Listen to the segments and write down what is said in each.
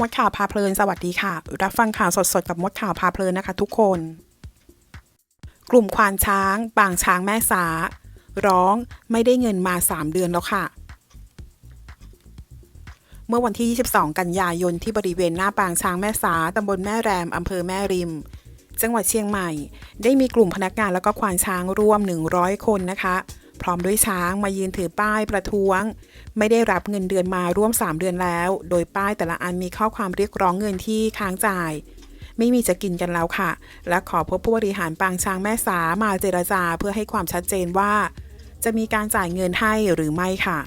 มดข่าวพาเพลินสวัสดีค่ะ รับฟังข่าวสดๆ กับมดข่าวพาเพลินนะคะ ทุกคน กลุ่มควานช้างบางช้างแม่สา ร้องไม่ได้เงินมา 3 เดือนแล้วค่ะ เมื่อวันที่ 22 กันยายนที่บริเวณหน้าปางช้างแม่สาตำบลแม่แรมอำเภอแม่ริม จังหวัดเชียงใหม่ ได้มีกลุ่มพนักงานแล้วก็ควานช้างร่วม 100 คนนะคะ พร้อมด้วยช้างมายืนถือป้ายประท้วง ไม่ได้รับเงินเดือนมาร่วม 3 เดือนแล้ว โดยป้ายแต่ละอันมีข้อความเรียกร้องเงินที่ค้างจ่าย ไม่มีจะกินกันแล้วค่ะ และขอพบผู้บริหารปางช้างแม่สามาเจรจาเพื่อให้ความชัดเจนว่า จะมีการจ่ายเงินให้หรือไม่ค่ะ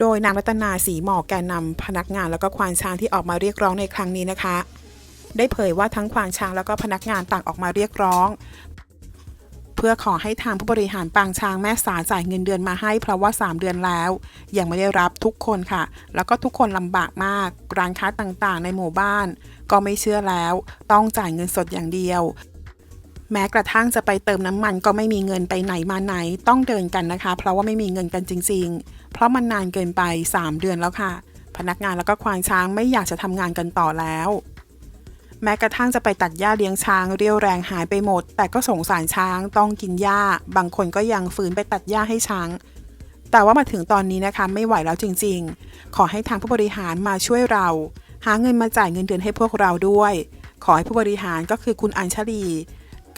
โดยนางรัตนาสีหมอกแกนนำพนักงานแล้วก็ควานช้างที่ออกมาเรียกร้องในครั้งนี้นะคะ ได้เผยว่าทั้งควานช้างแล้วก็พนักงานต่างออกมาเรียกร้อง เพื่อขอให้ทางผู้บริหารปางช้างแม่สาจ่ายเงินเดือนมาให้เพราะว่า 3 เดือนแล้ว ยังไม่ได้รับทุกคนค่ะ แล้วก็ทุกคนลำบากมาก ร้านค้าต่างๆ ในหมู่บ้าน ก็ไม่เชื่อแล้ว ต้องจ่ายเงินสดอย่างเดียว แม้กระทั่งจะไปเติมน้ำมันก็ไม่มีเงินไปไหนมาไหน ต้องเดินกันนะคะ เพราะว่าไม่มีเงินกันจริง ๆ เพราะมันนานเกินไป 3 เดือนแล้วค่ะ พนักงานแล้วก็ควานช้างไม่อยากจะทำงานกันต่อแล้ว แม้กระทั่งจะไปตัดหญ้าเลี้ยงช้างเรียวแรงหายไปหมด แต่ก็สงสารช้างต้องกินหญ้า บางคนก็ยังฝืนไปตัดหญ้าให้ช้าง แต่ว่ามาถึงตอนนี้นะคะไม่ไหวแล้วจริง ๆ ขอให้ทางผู้บริหารมาช่วยเรา หาเงินมาจ่ายเงินเดือนให้พวกเราด้วย ขอให้ผู้บริหารก็คือคุณอัญชลี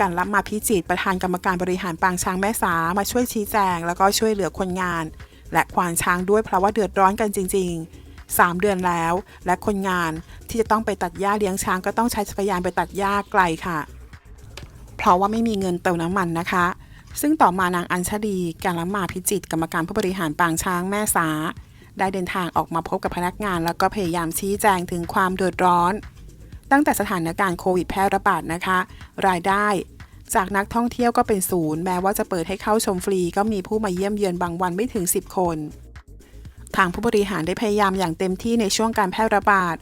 การรับมาพิจิตรประธานกรรมการบริหารปางช้างแม่สามาช่วยชี้แจง แล้วก็ช่วยเหลือคนงาน และควานช้างด้วยเพราะว่าเดือดร้อนกันจริง ๆ 3 เดือนแล้ว และคนงานที่จะต้องไปตัดหญ้าเลี้ยงช้างก็ต้องใช้จักรยานไปตัดหญ้าไกลค่ะ เพราะว่าไม่มีเงินเติมน้ำมันนะคะ ซึ่งต่อมานางอัญชลีการละมาพิจิตกรรมการผู้บริหารปางช้างแม่สา ได้เดินทางออกมาพบกับพนักงาน แล้วก็พยายามชี้แจงถึงความเดือดร้อน ตั้งแต่สถานการณ์โควิดแพร่ระบาดนะคะ รายได้จากนักท่องเที่ยวก็เป็นศูนย์ แม้ว่าจะเปิดให้เข้าชมฟรีก็มีผู้มาเยี่ยมเยือนบางวันไม่ถึง 10 คน ทางผู้บริหารได้พยายามอย่างเต็มที่ในช่วงการแพร่ระบาด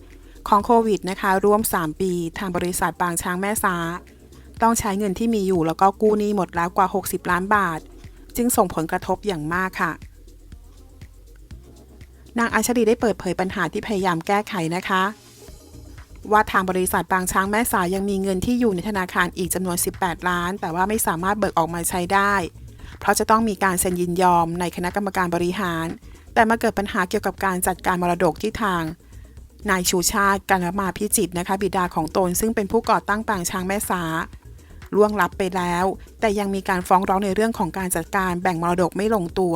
ของโควิดนะคะร่วม 3 ปี ทางบริษัทปางช้างแม่สาต้องใช้เงินที่มีอยู่แล้วก็กู้หนี้หมดแล้วกว่า 60 ล้านบาท จึงส่งผลกระทบอย่างมากค่ะ นางอัญชลีได้เปิดเผยปัญหาที่พยายามแก้ไขนะคะ ว่าทางบริษัทปางช้างแม่สายยังมีเงินที่อยู่ในธนาคารอีกจำนวน 18 ล้าน แต่ว่าไม่สามารถเบิกออกมาใช้ได้ เพราะจะต้องมีการเซ็นยินยอมในคณะกรรมการบริหาร แต่มาเกิดปัญหาเกี่ยวกับการจัดการมรดกที่ทาง นายชูชาติการมาพิจิตนะคะ บิดาของตนซึ่งเป็นผู้ก่อตั้งปางช้างแม่สาล่วงลับไปแล้ว แต่ยังมีการฟ้องร้องในเรื่องของการจัดการแบ่งมรดกไม่ลงตัว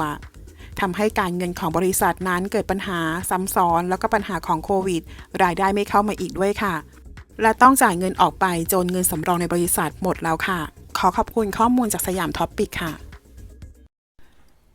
ทำให้การเงินของบริษัทนั้นเกิดปัญหาซ้ำซ้อน แล้วก็ปัญหาของโควิด รายได้ไม่เข้ามาอีกด้วยค่ะ และต้องจ่ายเงินออกไปจนเงินสำรองในบริษัทหมดแล้วค่ะ ขอขอบคุณข้อมูลจากสยามท็อปปิกค่ะ